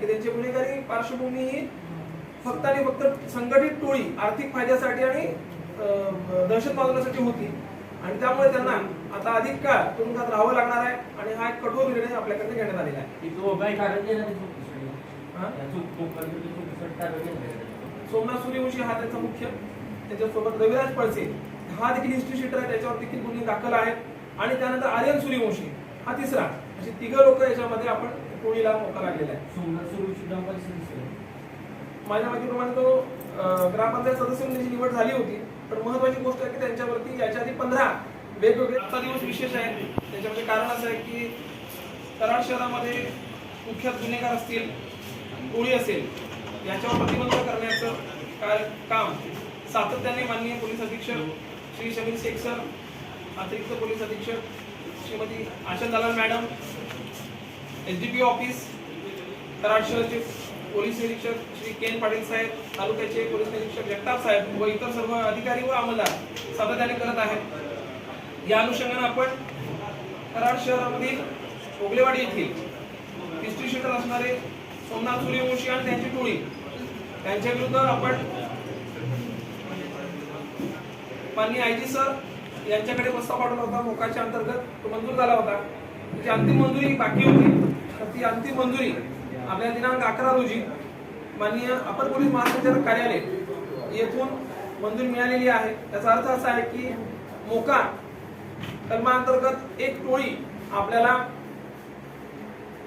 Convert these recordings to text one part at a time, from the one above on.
की त्यांची गुन्हेगारी पार्श्वभूमी ही फक्त आणि फक्त संघटित टोळी आर्थिक फायद्यासाठी आणि दहशत होती. आणि त्यामुळे त्यांना आता अधिक काळ तुरुंगात राहावं लागणार आहे आणि हा एक कठोर निर्णय आपल्याकडे घेण्यात आलेला आहे? सोमनाथ सूर्यवंशी हा त्याचा मुख्य. त्याच्यासोबत रविराज पळसे हा देखील हिस्ट्री शीटर आहे त्याच्यावर देखील गुन्हे दाखल आहेत. आणि त्यानंतर आर्यन सूर्यवंशी हा तिसरा. अशी तिघं लोक याच्यामध्ये आपण टोळीला मोका लागलेला आहे. माझ्या माहितीप्रमाणे तो ग्रामपंचायत सदस्य म्हणून त्याची निवड झाली होती पण महत्वाची गोष्ट आहे की त्यांच्यावरती याच्या आधी पंधरा वेगवेगळे आजचा दिवस विशेष आहे. त्याच्यामध्ये कारण असं आहे की कराड शहरामध्ये कुख्यात गुन्हेगार असतील टोळी असेल याच्यावर प्रतिबंध करण्याचं काय काम सातत्याने माननीय पोलीस अधीक्षक श्री शमीर शेख सर अतिरिक्त पोलीस अधीक्षक Shrimati Asha Dalal madam S D P office Karad शहरचे पोलीस निरीक्षक श्री केन पाटील साहेब तालुक्याचे पोलीस निरीक्षक जगताप साहेब व इतर सर्व अधिकारी व अंमलदार सातत्याने करत आहेत. या अनुषंगाने आपण कराड शहरामधील ओगलेवाडी येथील हिस्ट्री शीटर असणारे सोमनाथ सूर्यवंशी आणि त्यांची टोळी त्यांच्या विरुद्ध आपण माननीय आय जी सर यांच्याकडे प्रस्ताव पाठवला होता मोकाच्या अंतर्गत तो मंजूर झाला होता. त्याची अंतिम मंजुरी बाकी होती. तर ती अंतिम मंजुरी आपल्या दिनांक अकरा रोजी माननीय अपर पोलीस महासंचालक कार्यालय येथून मंजुरी मिळालेली आहे. त्याचा अर्थ असा आहे की मोका कलमांतर्गत एक टोळी आपल्याला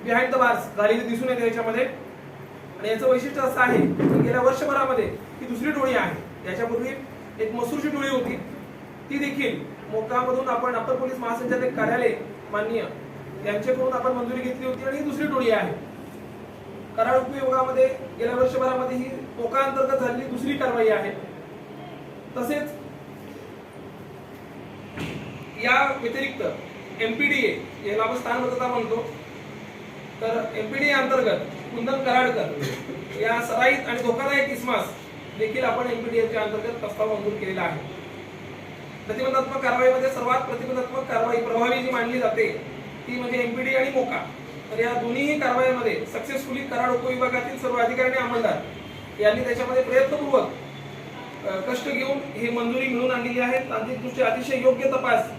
बिहाइंड द बार्स झालेली दिसून येते याच्यामध्ये. आणि याचं वैशिष्ट्य असं आहे की गेल्या वर्षभरामध्ये ही दुसरी टोळी आहे. याच्यापूर्वी एक मसूरची टोळी होती. ती देखील मोकामधून आपण अपर पोलीस महासंचालक कार्यालय माननीय यांच्याकडून आपण मंजुरी घेतली होती आणि ही दुसरी टोळी आहे. कराड उपयोगामध्ये गेल्या वर्षभरामध्ये ही टोका अंतर्गत झालेली दुसरी कारवाई आहे. तसेच या व्यतिरिक्त एमपीडीए याला आपण स्थानबद्धता म्हणतो. तर एमपीडीए अंतर्गत कुंदन कराडकर या सराईत आणि धोकादायक इस्मास देखील आपण एमपीडीएच्या अंतर्गत प्रस्ताव मंजूर केलेला आहे. प्रतिबंधात्मक कारवाईमध्ये सर्वात प्रतिबंधात्मक कारवाई प्रभावी जी मानली जाते ती म्हणजे एमपीडी आणि मोका. तर या दोन्ही कारवाईमध्ये सक्सेसफुली कराड उपविभागातील सर्व अधिकारी आणि अंमलदार यांनी त्याच्यामध्ये प्रयत्नपूर्वक कष्ट घेऊन ही मंजुरी मिळवून आणलेली आहे. तांत्रिकदृष्ट्या अतिशय योग्य तपास